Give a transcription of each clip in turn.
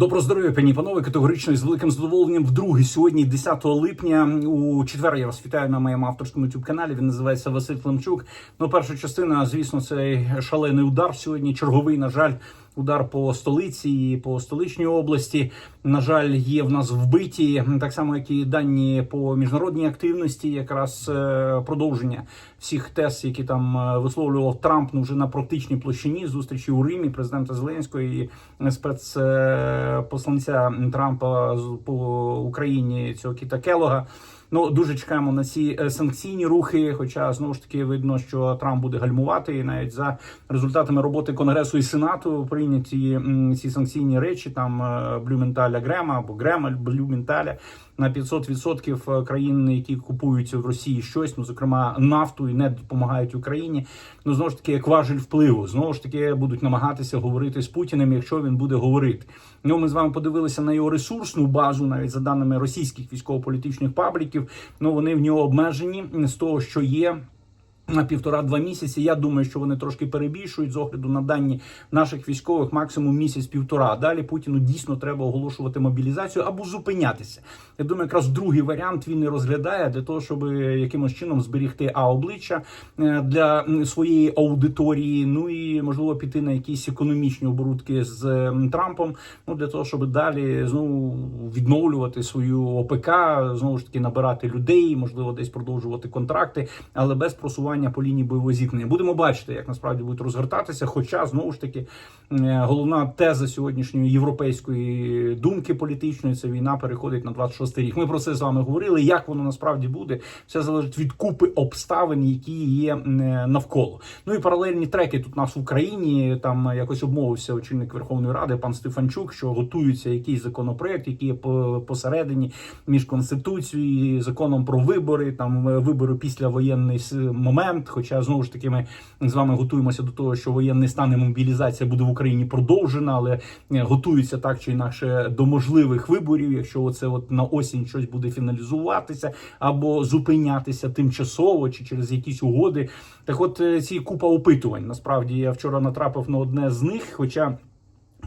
Добро здоров'я, пані панове, категорично і з великим задоволенням. Вдруге сьогодні, 10 липня, у четвер я вас вітаю на моєму авторському youtube каналі. Він називається Василь Климчук. Ну, перша частина, звісно, цей шалений удар сьогодні. Черговий, на жаль, удар по столиці, по столичній області. На жаль, є в нас вбиті так само, як і дані по міжнародній активності, якраз е, продовження всіх тез, які там е, висловлював Трамп ну, вже на практичній площині зустрічі у Римі президента Зеленського і спецпосланця Трампа по Україні цього Кіта Келога. Ну дуже чекаємо на ці е, санкційні рухи. Хоча знову ж таки видно, що Трамп буде гальмувати, і навіть за результатами роботи Конгресу і Сенату прийняті ці санкційні речі. Там е, Блюменталя Грема або Грема Блюменталя на 500% країн, які купують в Росії щось, ну зокрема нафту і не допомагають Україні. Ну знову ж таки, як важель впливу, знову ж таки будуть намагатися говорити з Путіним, якщо він буде говорити. Ну ми з вами подивилися на його ресурсну базу, навіть за даними російських військово-політичних пабліків. Ну вони в нього обмежені з того, що є. На півтора-два місяці. Я думаю, що вони трошки перебільшують з огляду на дані наших військових максимум місяць-півтора. Далі Путіну дійсно треба оголошувати мобілізацію або зупинятися. Я думаю, якраз другий варіант він і розглядає для того, щоб якимось чином зберігти а обличчя е, для своєї аудиторії. Ну і можливо піти на якісь економічні оборудки з Трампом. Ну для того, щоб далі знову відновлювати свою ОПК, знову ж таки набирати людей, можливо, десь продовжувати контракти, але без просування по лінії бойового зіткнення. Будемо бачити, як насправді будуть розгортатися. Хоча знову ж таки е, головна теза сьогоднішньої європейської думки політичної це війна переходить на 26 рік. Ми про це з вами говорили. Як воно насправді буде, все залежить від купи обставин, які є е, навколо. Ну і паралельні треки тут у нас в Україні. Там якось обмовився очільник Верховної Ради пан Стефанчук, що готується якийсь законопроект, який є посередині між конституцією, і законом про вибори, там е, вибори після воєнний с- момент. Хоча знову ж таки ми з вами готуємося до того, що воєнний стан і мобілізація буде в Україні продовжена, але е, готуються так чи інакше до можливих виборів, якщо оце от на осінь щось буде фіналізуватися або зупинятися тимчасово чи через якісь угоди. Так, от е, ці купа опитувань. Насправді я вчора натрапив на одне з них, хоча.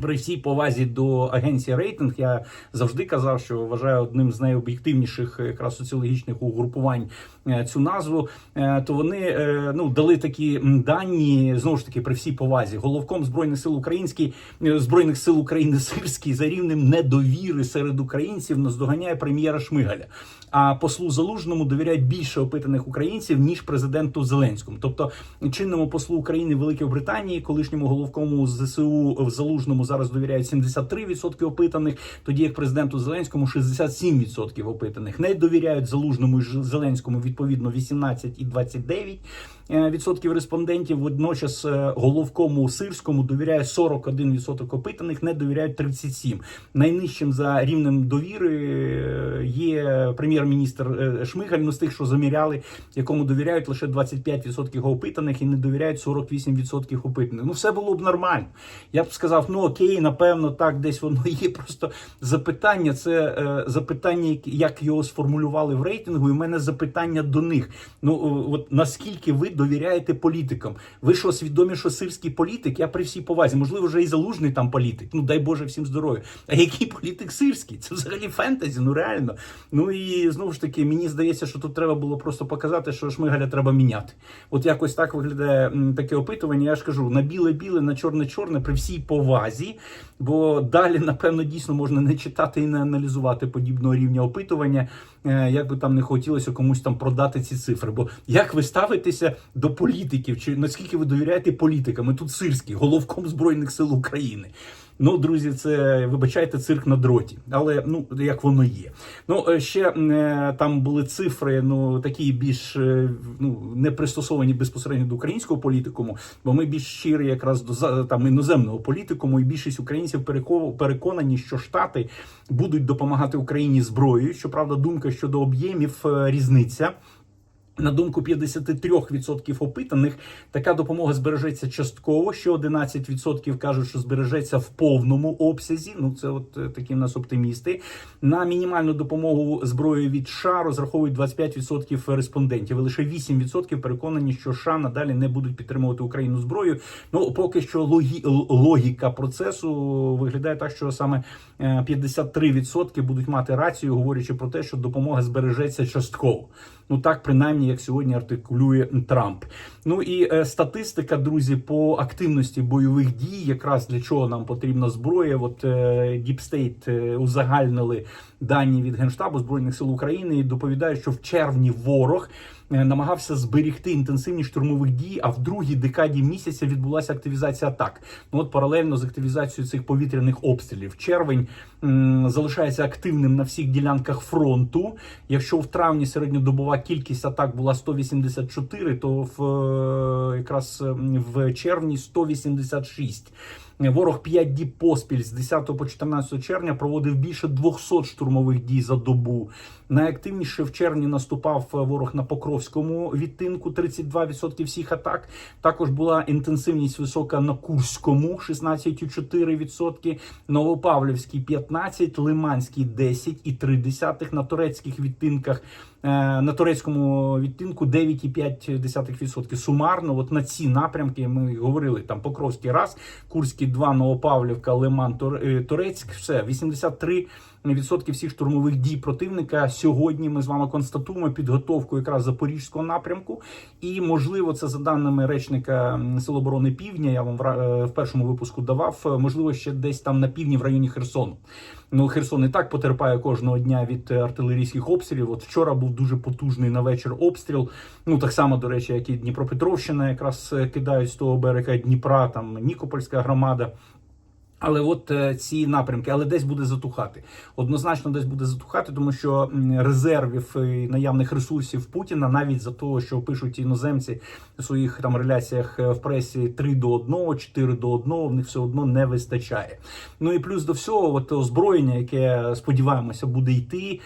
При всій повазі до агенції рейтинг я завжди казав, що вважаю одним з найоб'єктивніших якраз соціологічних угрупувань е, цю назву. Е, То вони е, ну дали такі дані знову ж таки при всій повазі. Головком збройних сил український збройних сил України Сирський за рівнем недовіри серед українців наздоганяє прем'єра Шмигаля. А послу Залужному довіряють більше опитаних українців ніж президенту Зеленському. Тобто чинному послу України в Великій Британії, колишньому головкому ЗСУ в Залужному зараз довіряють 73% опитаних, тоді як президенту Зеленському 67% опитаних. Не довіряють Залужному Зеленському відповідно 18 і 29% е, відсотків респондентів. Водночас е, головкому сирському довіряє 41% опитаних, не довіряють 37%. Найнижчим за рівнем довіри е, є прем'єр-міністр Шмигаль, ну з тих, що заміряли, якому довіряють лише 25% опитаних і не довіряють 48% опитаних. Ну все було б нормально. Я б сказав, ну окей, напевно, так десь воно є. Просто запитання. Це е, запитання, як його сформулювали в рейтингу. І в мене запитання до них. Ну от наскільки ви довіряєте політикам? Ви що свідомі, що сирський політик? Я при всій повазі, можливо, вже і залужний там політик. Ну дай Боже всім здоров'я. А який політик сирський? Це взагалі фентезі, ну реально. Ну і знову ж таки, мені здається, що тут треба було просто показати, що Шмигаля треба міняти. От якось так виглядає таке опитування. Я ж кажу, на біле-біле, на чорне-чорне, при всій повазі. Бо далі, напевно, дійсно можна не читати і не аналізувати подібного рівня опитування, е, як би там не хотілося комусь там продати ці цифри. Бо як ви ставитеся до політиків, чи наскільки ви довіряєте політикам? Ми тут сирський, головком Збройних сил України. Ну, друзі, це вибачайте цирк на дроті, але ну як воно є. Ну е, ще е, там були цифри, ну такі більш е, ну не пристосовані безпосередньо до українського політикуму, бо ми більш щирі якраз до там іноземного політикуму, і більшість українців переко- переконані, що штати будуть допомагати Україні зброєю. Щоправда, думка щодо об'ємів різниця. На думку 53% опитаних, така допомога збережеться частково. Ще 11% кажуть, що збережеться в повному обсязі. Ну це от е, такі в нас оптимісти. На мінімальну допомогу зброї від США розраховують 25% респондентів. Лише 8% переконані, що США надалі не будуть підтримувати Україну зброєю. Ну поки що логі... логіка процесу виглядає так, що саме е, 53% будуть мати рацію, говорячи про те, що допомога збережеться частково. Ну так, принаймні, як сьогодні артикулює Трамп. Ну і е, статистика, друзі, по активності бойових дій, якраз для чого нам потрібна зброя. От Діпстейт е, узагальнили дані від Генштабу Збройних сил України і доповідають, що в червні ворог намагався зберігти інтенсивність штурмових дій, а в другій декаді місяця відбулася активізація атак. Ну от паралельно з активізацією цих повітряних обстрілів. Червень м, залишається активним на всіх ділянках фронту. Якщо в травні середньодобова кількість атак була 184, то в е, якраз в червні 186. Ворог 5 діб поспіль з 10 по 14 червня проводив більше 200 штурмових дій за добу. Найактивніше в червні наступав ворог на Покровському відтинку 32% всіх атак. Також була інтенсивність висока на Курському 16,4%, Новопавлівський 15, Лиманський 10,3%, на турецьких відтинках е, на турецькому відтинку 9,5%. Сумарно, от на ці напрямки ми говорили там Покровський раз, Курський 2, Новопавлівка, Лиман, е, Турецьк, все 83 відсотки всіх штурмових дій противника. Сьогодні ми з вами констатуємо підготовку якраз запорізького напрямку. І можливо, це за даними речника Сил оборони Півдня. Я вам в е, в першому випуску давав. е, Можливо, ще десь там на півдні в районі Херсону. Ну Херсон і так потерпає кожного дня від е, артилерійських обстрілів. От вчора був дуже потужний на вечір обстріл. Ну так само, до речі, як і Дніпропетровщина, якраз кидають з того берега Дніпра, там Нікопольська громада. Але от е, ці напрямки, але десь буде затухати. Однозначно, десь буде затухати, тому що резервів наявних ресурсів Путіна, навіть за того, що пишуть іноземці в своїх там реляціях е, в пресі 3 до 1, 4 до 1, в них все одно не вистачає. Ну і плюс до всього, от озброєння, яке сподіваємося, буде йти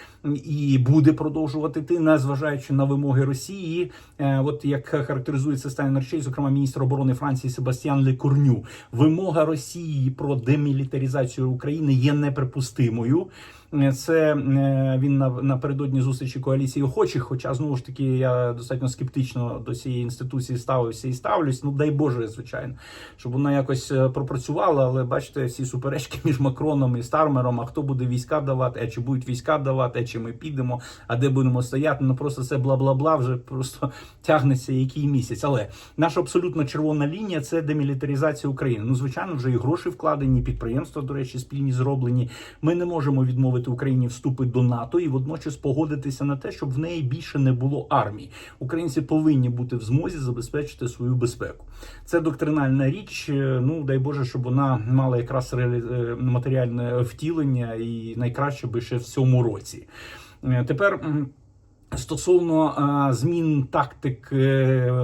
і буде продовжувати йти, незважаючи на вимоги Росії. Е, От як характеризується Стайн речей, зокрема міністр оборони Франції Себастьян Лекорню, вимога Росії про демілітаризацію України є неприпустимою. Е, Це е, він на напередодні зустрічі коаліції охочих. Хоча знову ж таки я достатньо скептично до цієї інституції ставився і ставлюсь. Ну дай Боже, звичайно, щоб вона якось е, пропрацювала. Але бачите, всі суперечки між Макроном і Стармером. А хто буде війська давати? А чи будуть війська давати? А чи ми підемо? А де будемо стояти? Ну просто це бла бла бла. Вже просто тягнеться який місяць. Але наша абсолютно червона лінія це демілітаризація України. Ну звичайно, вже і гроші вкладені, і підприємства, до речі, спільні зроблені. Ми не можемо відмовити Україні вступи до НАТО і водночас погодитися на те, щоб в неї більше не було армії. Українці повинні бути в змозі забезпечити свою безпеку. Це доктринальна річ. е, Ну дай Боже, щоб вона мала якраз е, матеріальне втілення, і найкраще би ще в цьому році. Е, Тепер. Стосовно змін тактик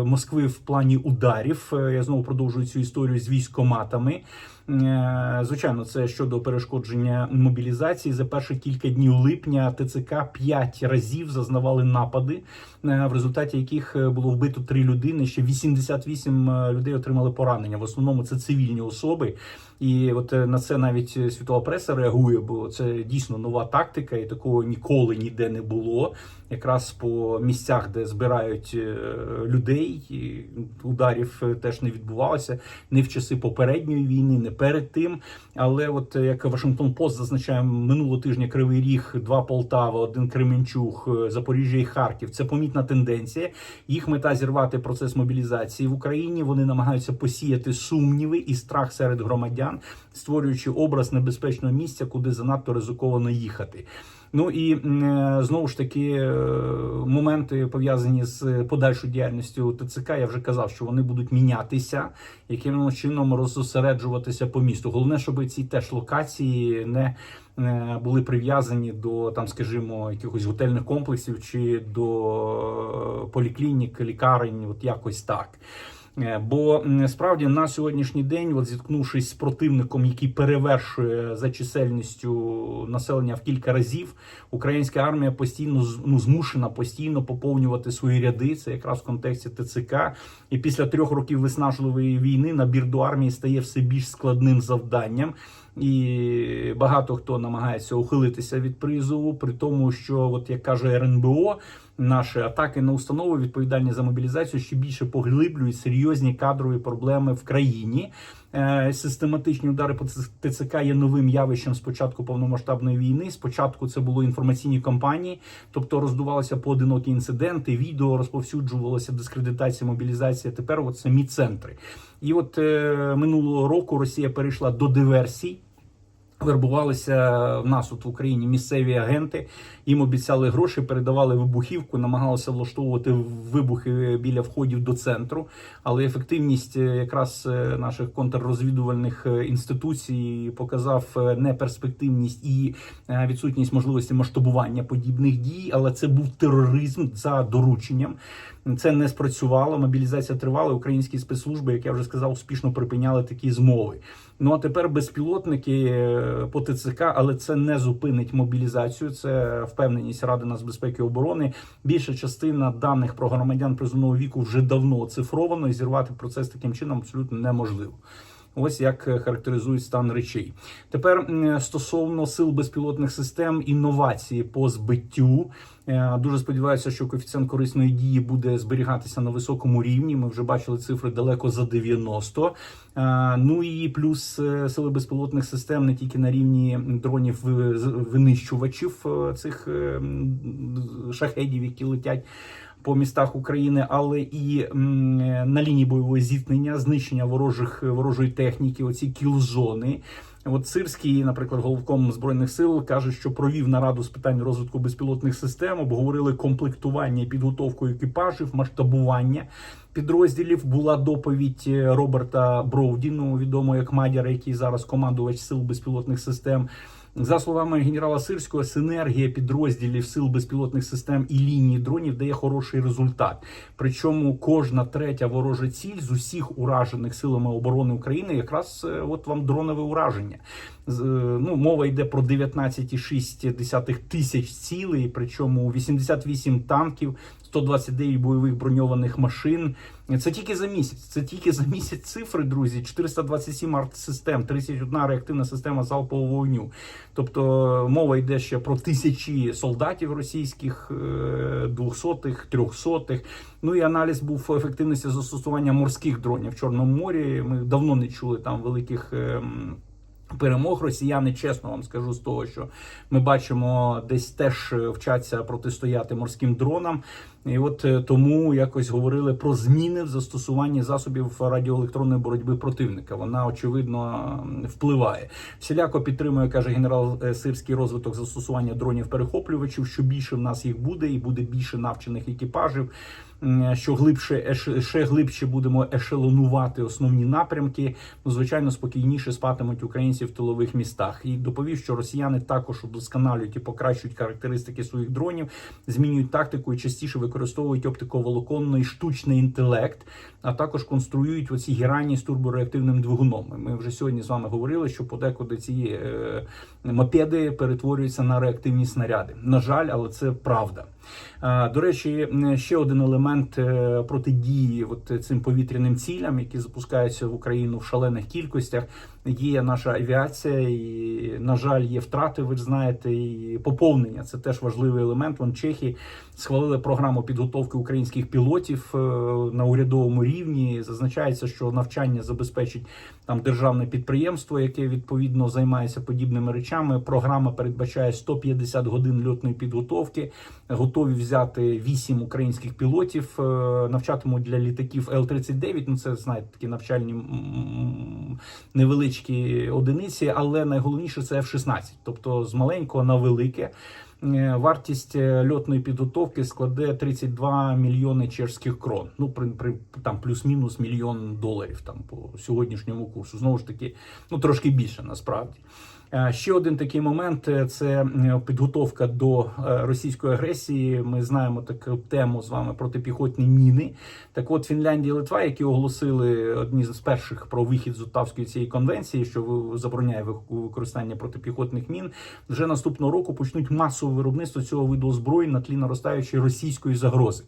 Москви в плані ударів, я знову продовжую цю історію з військоматами. Е, Звичайно, це щодо перешкодження мобілізації. За перші кілька днів липня ТЦК 5 разів зазнавали напади, в результаті яких е, було вбито 3 людини. Ще 88 людей отримали поранення. В основному це цивільні особи. І от е, на це навіть світова преса реагує, бо це дійсно нова тактика, і такого ніколи ніде не було. Якраз по місцях, де збирають е, людей, ударів е, теж не відбувалося не в часи попередньої війни, не перед тим. Але от е, як Вашингтон Пост зазначає минулого тижня Кривий Ріг, два Полтава, один Кременчуг, е, Запоріжжя і Харків. Це помітна тенденція. Їх мета зірвати процес мобілізації в Україні. Вони намагаються посіяти сумніви і страх серед громадян, створюючи образ небезпечного місця, куди занадто ризиковано їхати. Ну і е, знову ж таки е, моменти пов'язані з подальшою діяльністю ТЦК. Я вже казав, що вони будуть мінятися, яким чином розосереджуватися по місту. Головне, щоб ці теж локації не е, були прив'язані до там, скажімо, якихось готельних комплексів чи до е, поліклінік, лікарень, от якось так. Е, Бо справді на сьогоднішній день, от зіткнувшись з противником, який перевершує за чисельністю населення в кілька разів, українська армія постійно ну, змушена постійно поповнювати свої ряди. Це якраз в контексті ТЦК. І після трьох років виснажливої війни набір до армії стає все більш складним завданням. І багато хто намагається ухилитися від призову, при тому, що, от як каже РНБО, наші атаки на установи відповідальні за мобілізацію ще більше поглиблюють серйозні кадрові проблеми в країні. Е, Систематичні удари по ТЦК є новим явищем з початку повномасштабної війни. Спочатку це були інформаційні кампанії, тобто роздувалися поодинокі інциденти, відео розповсюджувалося дискредитація, мобілізація. Тепер от самі центри. І от е, минулого року Росія перейшла до диверсій. Вербувалися в нас тут в Україні місцеві агенти, їм обіцяли гроші, передавали вибухівку, намагалися влаштовувати вибухи біля входів до центру. Але ефективність е, якраз е, наших контррозвідувальних е, інституцій показав неперспективність і відсутність можливості масштабування подібних дій. Але це був тероризм за дорученням. Це не спрацювало. Мобілізація тривала. Українські спецслужби, як я вже сказав, успішно припиняли такі змови. Ну а тепер безпілотники е, по ТЦК, але це не зупинить мобілізацію. Це впевненість Ради нацбезпеки і оборони. Більша частина даних про громадян призовного віку вже давно оцифровано, і зірвати процес таким чином абсолютно неможливо. Ось як характеризують стан речей. Тепер стосовно сил безпілотних систем інновації по збиттю. Е, Дуже сподіваюся, що коефіцієнт корисної дії буде зберігатися на високому рівні. Ми вже бачили цифри далеко за 90. Е, Ну і плюс е, сили безпілотних систем не тільки на рівні дронів винищувачів цих шахедів, які летять по містах України, але і на лінії бойового зіткнення, знищення ворожих ворожої техніки, оці кілзони. От Сирський, наприклад, головком збройних сил каже, що провів нараду з питань розвитку безпілотних систем, обговорили комплектування і підготовку екіпажів, масштабування підрозділів. Була доповідь е, Роберта Броудіну, відомо як Мадяра, який зараз командувач сил безпілотних систем. За словами генерала Сирського, синергія підрозділів сил безпілотних систем і лінії дронів дає хороший результат. Причому кожна третя ворожа ціль з усіх уражених силами оборони України якраз е, от вам дронове ураження. Е, Ну, мова йде про 19,6 тисяч цілей, причому 88 танків, 129 бойових броньованих машин. Це тільки за місяць. Це тільки за місяць цифри, друзі. 427 артсистем, 31 реактивна система залпового вогню. Тобто мова йде ще про тисячі солдатів російських, е, двохсотих, трьохсотих. Ну і аналіз був ефективності застосування морських дронів в Чорному морі. Ми давно не чули там великих. Ем, Перемог росіяни, чесно вам скажу з того, що ми бачимо, десь теж вчаться протистояти морським дронам. І от е, тому якось говорили про зміни в застосуванні засобів радіоелектронної боротьби противника. Вона очевидно впливає. Всіляко підтримує, каже генерал е, Сирський розвиток застосування дронів перехоплювачів. Що більше в нас їх буде, і буде більше навчених екіпажів. Що глибше ще глибше будемо ешелонувати основні напрямки. Ну звичайно, спокійніше спатимуть українці в тилових містах. І доповів, що росіяни також удосконалюють і покращують характеристики своїх дронів, змінюють тактику і частіше використовують оптиковолоконний штучний інтелект, а також конструюють оці герані з турбореактивним двигуном. Ми вже сьогодні з вами говорили, що подекуди ці е, мопеди перетворюються на реактивні снаряди. На жаль, але це правда. До речі, ще один елемент е, протидії от цим повітряним цілям, які запускаються в Україну в шалених кількостях. Є наша авіація, і на жаль, є втрати. Ви ж знаєте, і поповнення це теж важливий елемент. Вон Чехії схвалили програму підготовки українських пілотів е, на урядовому рівні. Зазначається, що навчання забезпечить там державне підприємство, яке відповідно займається подібними речами. Програма передбачає 150 годин льотної підготовки. Готові взяти 8 українських пілотів, е, навчатимуть для літаків Л-39. Ну це знаєте, такі навчальні м, невеличкі одиниці, але найголовніше це F-16, тобто з маленького на велике. Е, Вартість е, льотної підготовки складе 32 мільйони чешських крон. Ну при, при там плюс-мінус мільйон доларів там по сьогоднішньому курсу. Знову ж таки, ну трошки більше насправді. Е, Ще один такий момент е, це е, підготовка до російської агресії. Ми знаємо таку тему з вами протипіхотні міни. Так, от Фінляндія і Литва, які оголосили одні з перших про вихід з Оттавської цієї конвенції, що забороняє ви- використання протипіхотних мін, вже наступного року почнуть масове виробництво цього виду озброєнь на тлі наростаючої російської загрози.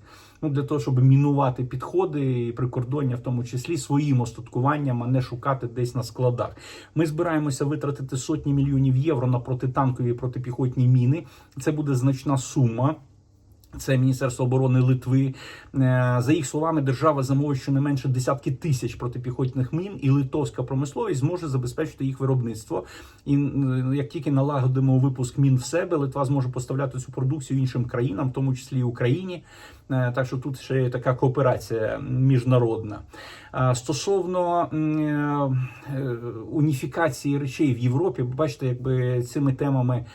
Ну для того, щоб мінувати підходи і прикордоння, в тому числі своїм остаткуванням, а не шукати десь на складах. Ми збираємося витратити сотні мільйонів євро на протитанкові і протипіхотні міни. Це буде значна сума. Це Міністерство оборони Литви. Е, За їх словами, держава замовить щонайменше десятки тисяч протипіхотних мін, і литовська промисловість зможе забезпечити їх виробництво. І як тільки налагодимо випуск мін в себе, Литва зможе поставляти цю продукцію іншим країнам, в тому числі і Україні. Е, Так що тут ще є така кооперація міжнародна. Стосовно е, е, уніфікації речей в Європі, бачите, якби цими темами.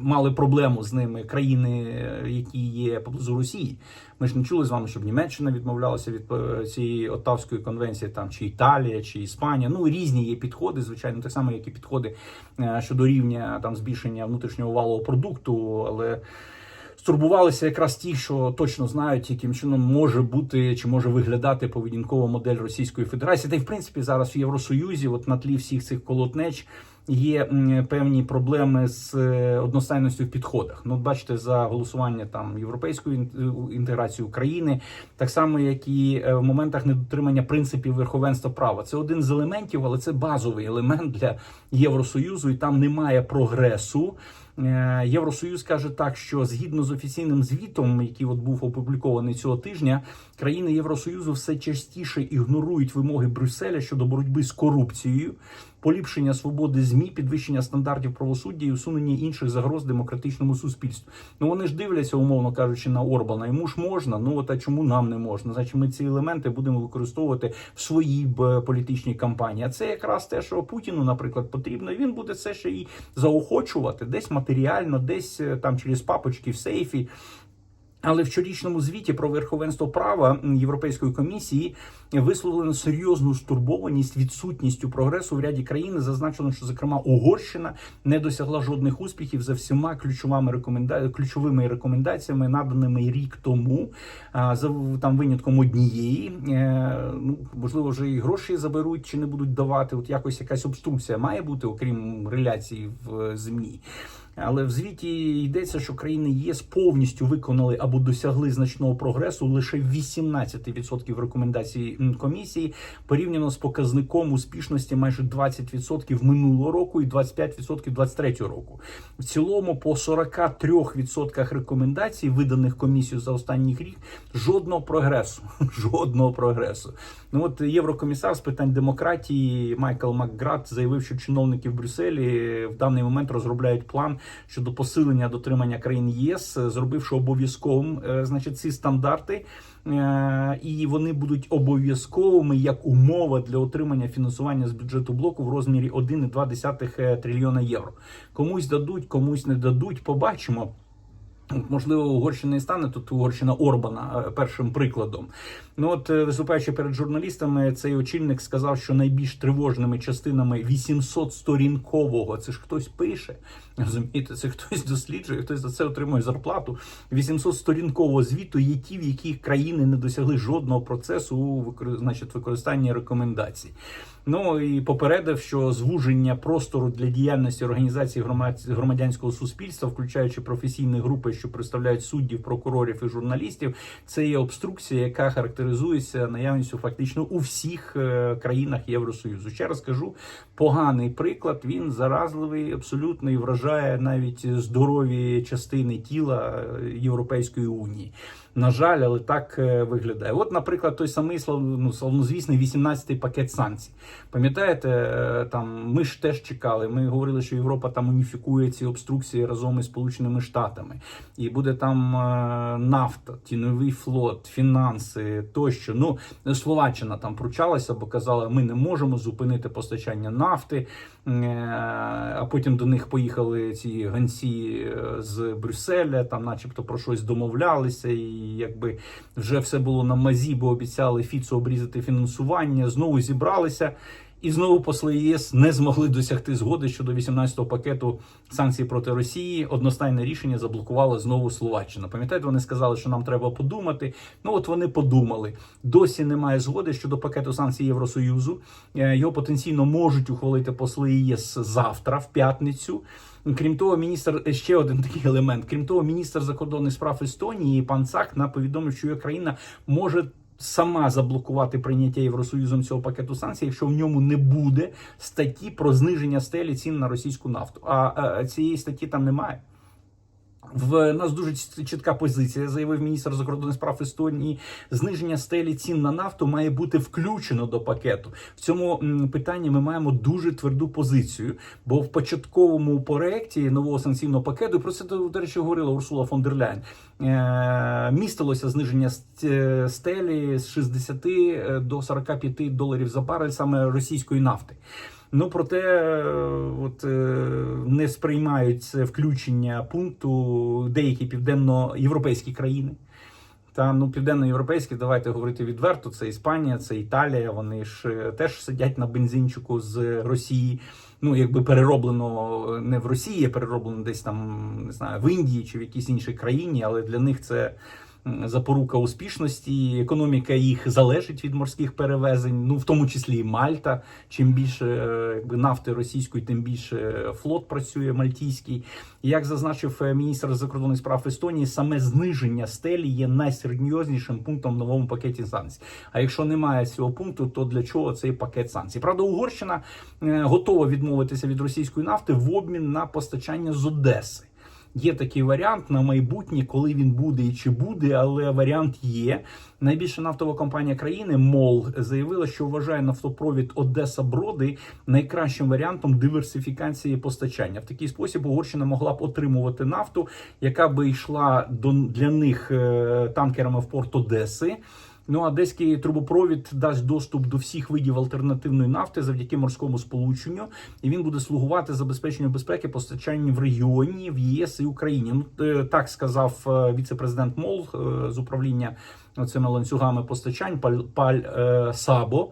Мали проблему з ними країни, е, які є поблизу Росії. Ми ж не чули з вами, щоб Німеччина відмовлялася від е, цієї Оттавської конвенції, там чи Італія, чи Іспанія. Ну різні є підходи, звичайно, так само, як і підходи е, щодо рівня там збільшення внутрішнього валового продукту, але. Стурбувалися якраз ті, що точно знають, яким чином може бути чи може виглядати поведінкова модель Російської Федерації. Та й в принципі зараз в Євросоюзі, от на тлі всіх цих колотнеч, є певні проблеми з е, одностайністю в підходах. Ну, бачите, за голосування там європейської ін- інтеграції України, так само як і е, в моментах недотримання принципів верховенства права. Це один з елементів, але це базовий елемент для Євросоюзу, і там немає прогресу. Е, Євросоюз каже так, що згідно з офіційним звітом, який от був опублікований цього тижня, країни Євросоюзу все частіше ігнорують вимоги Брюсселя щодо боротьби з корупцією, поліпшення свободи змі, підвищення стандартів правосуддя і усунення інших загроз демократичному суспільству. Ну вони ж дивляться, умовно кажучи, на Орбана. Йому ж можна. Ну от а чому нам не можна? Значить, ми ці елементи будемо використовувати в своїй політичній кампанії. А це якраз те, що Путіну, наприклад, потрібно. І він буде це ще і заохочувати десь матеріально, десь е, там через папочки в сейфі. Але в щорічному звіті про верховенство права Європейської комісії висловлено серйозну стурбованість відсутністю прогресу в ряді країн. Зазначено, що зокрема Угорщина не досягла жодних успіхів за всіма ключовими рекоменда... ключовими рекомендаціями, наданими рік тому, за там винятком однієї. Е, Ну можливо, вже і гроші заберуть чи не будуть давати. От якось якась обструкція має бути, окрім реляцій в е, змі. Але в звіті йдеться, що країни ЄС повністю виконали або досягли значного прогресу лише 18% рекомендацій комісії, порівняно з показником успішності майже 20% минулого року і 25% 23 року. В цілому, по 43% рекомендацій, виданих комісією за останній рік, жодного прогресу. Жодного прогресу. Ну от єврокомісар з питань демократії Майкл Макград заявив, що чиновники в Брюсселі в даний момент розробляють план щодо посилення дотримання країн ЄС, зробивши обов'язковим, е, значить, ці стандарти. Е, І вони будуть обов'язковими як умова для отримання фінансування з бюджету блоку в розмірі 1,2 трильйона євро. Комусь дадуть, комусь не дадуть. Побачимо. Можливо, Угорщина і стане тут Угорщина Орбана е, першим прикладом. Ну от е, виступаючи перед журналістами, цей очільник сказав, що найбільш тривожними частинами 800 сторінкового це ж хтось пише. Розумієте, це хтось досліджує, хтось за це отримує зарплату. 800 сторінкового звіту є ті, в яких країни не досягли жодного процесу у значить, використанні рекомендацій. Ну і попередив, що звуження простору для діяльності організації громад- громадянського суспільства, включаючи професійні групи, що представляють суддів, прокурорів і журналістів, це є обструкція, яка характеризується наявністю фактично у всіх е, країнах Євросоюзу. Ще раз кажу, поганий приклад. Він заразливий, абсолютно і вражає навіть здорові частини тіла е, Європейської унії. На жаль, але так е, виглядає. От, наприклад, той самий ну, славнозвісний 18-й пакет санкцій. Пам'ятаєте, е, там ми ж теж чекали. Ми говорили, що Європа там уніфікує ці обструкції разом із Сполученими Штатами, і буде там е, нафта, тіновий флот, фінанси тощо. Ну Словаччина там пручалася, бо казала, ми не можемо зупинити постачання нафти. Е, А потім до них поїхали ці гонці е, з Брюсселя, там, начебто, про щось домовлялися, і якби вже все було на мазі, бо обіцяли Фіцу обрізати фінансування. Знову зібралися. І знову посли ЄС не змогли досягти згоди щодо 18-го пакету санкцій проти Росії. Одностайне рішення заблокувала знову Словаччина. Пам'ятаєте, вони сказали, що нам треба подумати. Ну от вони подумали. Досі немає згоди щодо пакету санкцій Євросоюзу. Е, Його потенційно можуть ухвалити посли ЄС завтра, в п'ятницю. Крім того, міністр ще один такий елемент. Крім того, міністр закордонних справ Естонії пан Цак на повідомив, що його країна може сама заблокувати прийняття Євросоюзом цього пакету санкцій, якщо в ньому не буде статті про зниження стелі цін на російську нафту. А, а цієї статті там немає. В нас дуже чітка позиція, заявив міністр закордонних справ Естонії. Зниження стелі цін на нафту має бути включено до пакету. В цьому питанні ми маємо дуже тверду позицію. Бо в початковому проекті нового санкційного пакету про це до речі говорила Урсула фон дер Ляйн, е, містилося зниження стелі з 60 до 45 доларів за барель саме російської нафти. Ну проте е, от е, не сприймають це включення пункту деякі південноєвропейські країни. Та ну південноєвропейські, давайте говорити відверто. Це Іспанія, це Італія. Вони ж е, теж сидять на бензинчику з Росії. Ну якби перероблено не в Росії, а перероблено десь там не знаю в Індії чи в якійсь іншій країні, але для них це запорука успішності. Економіка їх залежить від морських перевезень, ну в тому числі і Мальта. Чим більше е, нафти російської, тим більше флот працює мальтійський. Як зазначив е, міністр закордонних справ Естонії, саме зниження стелі є найсерйознішим пунктом в новому пакеті санкцій. А якщо немає цього пункту, то для чого цей пакет санкцій? Правда, Угорщина е, готова відмовитися від російської нафти в обмін на постачання з Одеси. Є такий варіант на майбутнє, коли він буде і чи буде, але варіант є. Найбільша нафтова компанія країни МОЛ заявила, що вважає нафтопровід Одеса Броди найкращим варіантом диверсифікації постачання. В такий спосіб Угорщина могла б отримувати нафту, яка би йшла до для них е, танкерами в порт Одеси. Ну, одеський трубопровід дасть доступ до всіх видів альтернативної нафти завдяки морському сполученню, і він буде слугувати забезпеченню безпеки постачання в регіоні, в ЄС і Україні. Ну е, так сказав е, віце-президент МОЛ е, з управління цими ланцюгами постачань Паль, Паль Сабо.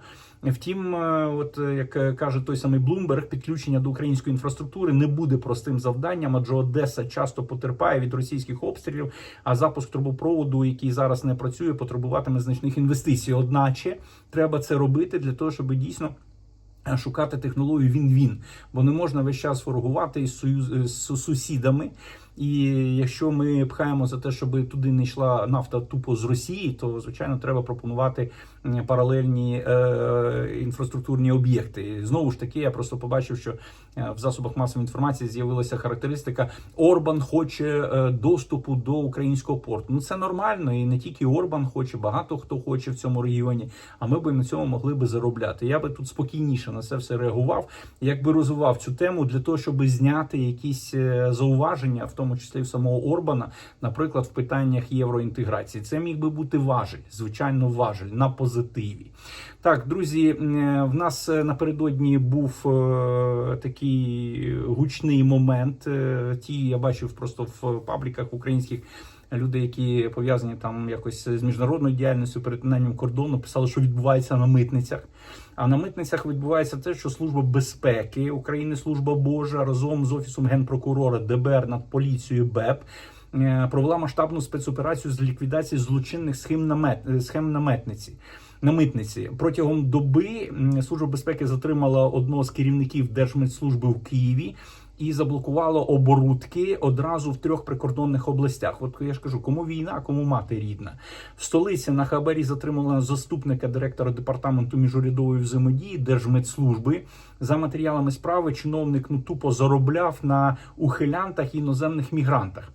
Втім, е, от е, як е, каже той самий Блумберг, підключення до української інфраструктури не буде простим завданням, адже Одеса часто потерпає від російських обстрілів. А запуск трубопроводу, який зараз не працює, потребуватиме значних інвестицій. Одначе треба це робити для того, щоб дійсно. Шукати технологію він-він, бо не можна весь час ворогувати із союз з сусідами. І якщо ми пхаємо за те, щоб туди не йшла нафта тупо з Росії, то звичайно треба пропонувати паралельні е, інфраструктурні об'єкти. Знову ж таки, я просто побачив, що е, в засобах масової інформації з'явилася характеристика: Орбан хоче е, доступу до українського порту. Ну це нормально, і не тільки Орбан хоче, багато хто хоче в цьому регіоні. А ми би на цьому могли би заробляти. Я би тут спокійніше на це все реагував, якби розвивав цю тему для того, щоб зняти якісь зауваження, в тому числі в самого Орбана, наприклад, в питаннях євроінтеграції. Це міг би бути важель, звичайно, важель на позитиві. Так, друзі, в нас е, напередодні був е, такий гучний момент. Е, Ті я бачив просто в пабліках українських. Люди, які пов'язані там якось з міжнародною діяльністю, перетинанням кордону, писали, що відбувається на митницях. А на митницях відбувається те, що служба безпеки України, служба Божа разом з офісом генпрокурора ДБР над поліцією БЕП провела масштабну спецоперацію з ліквідації злочинних схем на мет, схем на метниці. На митниці протягом доби служба безпеки затримала одного з керівників Держмитслужби в Києві і заблокувала оборудки одразу в трьох прикордонних областях. От я ж кажу, кому війна, кому мати рідна. В столиці на хабарі затримала заступника директора департаменту міжурядової взаємодії Держмедслужби. За матеріалами справи чиновник ну тупо заробляв на ухилянтах іноземних мігрантах.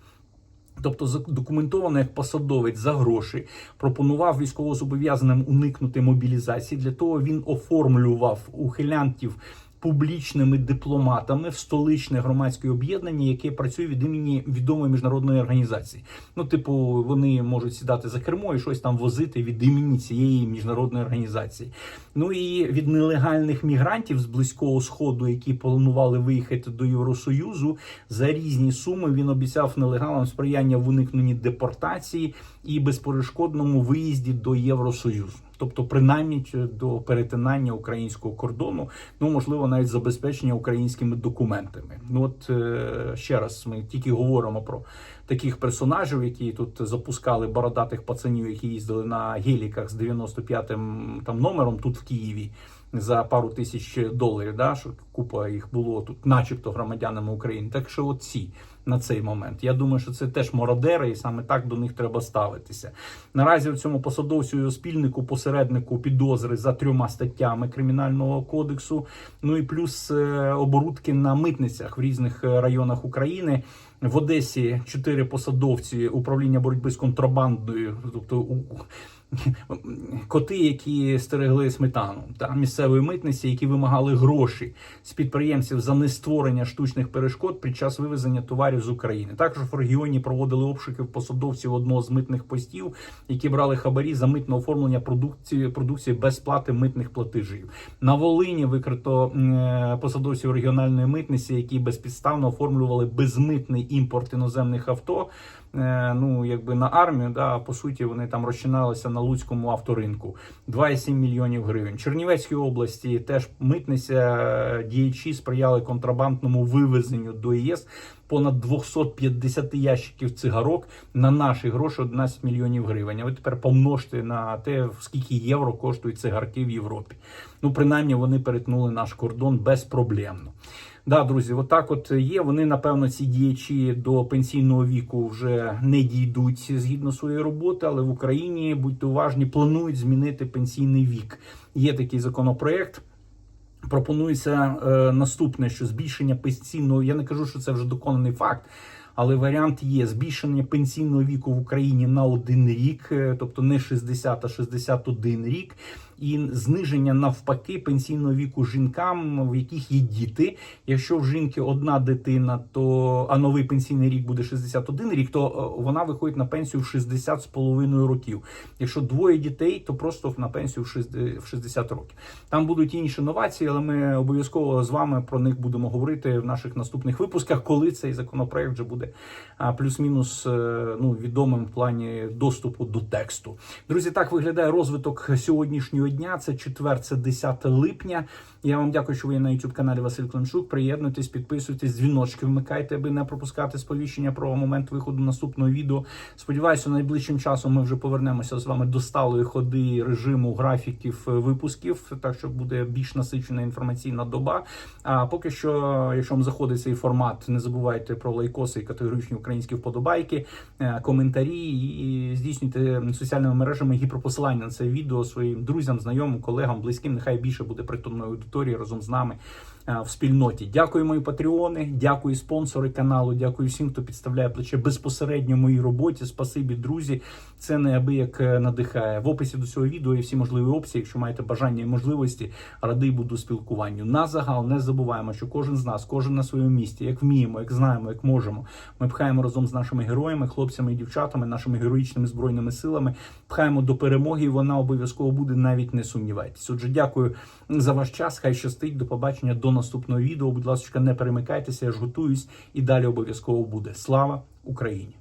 Тобто задокументовано як посадовець за гроші пропонував військовозобов'язаним уникнути мобілізації. Для того він оформлював ухилянтів публічними дипломатами в столичне громадське об'єднання, яке працює від імені відомої міжнародної організації. Ну, типу, вони можуть сідати за кермо і щось там возити від імені цієї міжнародної організації. Ну і від нелегальних мігрантів з близького сходу, які планували виїхати до Євросоюзу, за різні суми він обіцяв нелегалам сприяння в уникненні депортації і безперешкодному виїзді до Євросоюзу. Тобто принаймні до перетинання українського кордону, ну можливо, навіть забезпечення українськими документами. Ну от е, ще раз ми тільки говоримо про таких персонажів, які тут запускали бородатих пацанів, які їздили на геліках з 95-м там номером тут в Києві за пару тисяч доларів. Да, що купа їх було тут, начебто громадянами України. Так що от ці на цей момент. Я думаю, що це теж мародери, і саме так до них треба ставитися. Наразі в цьому посадовцю і спільнику, посереднику підозри за трьома статтями кримінального кодексу. Ну і плюс е, оборудки на митницях в різних е, районах України. В Одесі чотири посадовці управління боротьби з контрабандою, тобто коти, які стерегли сметану та місцевої митниці, які вимагали гроші з підприємців за нестворення штучних перешкод під час вивезення товарів з України. Також в регіоні проводили обшуки посадовців одного з митних постів, які брали хабарі за митне оформлення продукції продукції без сплати митних платежів. На Волині викрито е, посадовців регіональної митниці, які безпідставно оформлювали безмитний імпорт іноземних авто. е, Ну, якби на армію, да, по суті, вони там розчиналися на луцькому авторинку 2,7 мільйонів гривень. Чернівецькій області теж митниця е, діячі сприяли контрабандному вивезенню до ЄС понад 250 ящиків цигарок на наші гроші 11 мільйонів гривень. А ви тепер помножте на те, скільки євро коштують цигарки в Європі. Ну, принаймні, вони перетнули наш кордон безпроблемно. Да, друзі, отак от є. Вони, напевно, ці діячі до пенсійного віку вже не дійдуть згідно своєї роботи, але в Україні будьте уважні, планують змінити пенсійний вік. Є такий законопроект. Пропонується е, наступне, що збільшення пенсійного. Я не кажу, що це вже доконаний факт, але варіант є збільшення пенсійного віку в Україні на один рік, е, тобто не 60, а 61 рік, і зниження навпаки пенсійного віку жінкам, в яких є діти. Якщо в жінки одна дитина, то а новий пенсійний рік буде 61 рік, то е, вона виходить на пенсію в 60 з половиною років. Якщо двоє дітей, то просто на пенсію в 60 років. Там будуть інші новації, але ми обов'язково з вами про них будемо говорити в наших наступних випусках, коли цей законопроект вже буде плюс-мінус е, ну, відомим в плані доступу до тексту. Друзі, так виглядає розвиток сьогоднішнього дня. Це четвер, це 10 липня. Я вам дякую, що ви на youtube каналі Василь Климчук. Приєднуйтесь, підписуйтесь, дзвіночки вмикайте, аби не пропускати сповіщення про момент виходу наступного відео. Сподіваюся, найближчим часом ми вже повернемося з вами до сталої ходи режиму графіків е, випусків, так що буде більш насичена інформаційна доба. А поки що, якщо вам заходить цей формат, не забувайте про лайкоси і категоричні українські вподобайки, е, коментарі і здійснюйте соціальними мережами гіперпосилання на це відео своїм друзям, знайомим, колегам, близьким. Нехай більше буде притомної аудиторії разом з нами в спільноті. Дякую, мої патреони, дякую спонсори каналу. Дякую всім, хто підставляє плече безпосередньо моїй роботі. Спасибі, друзі. Це неабияк е, надихає. В описі до цього відео є всі можливі опції. Якщо маєте бажання і можливості, радий буду спілкуванню. На загал не забуваємо, що кожен з нас, кожен на своєму місці, як вміємо, як знаємо, як можемо. Ми пхаємо разом з нашими героями, хлопцями і дівчатами, нашими героїчними збройними силами. Пхаємо до перемоги, і вона обов'язково буде. Навіть не сумнівайтесь. Отже, дякую за ваш час. Хай щастить. До побачення до наступного відео. Будь ласка, не перемикайтеся. Я ж готуюсь і далі обов'язково буде. Слава Україні!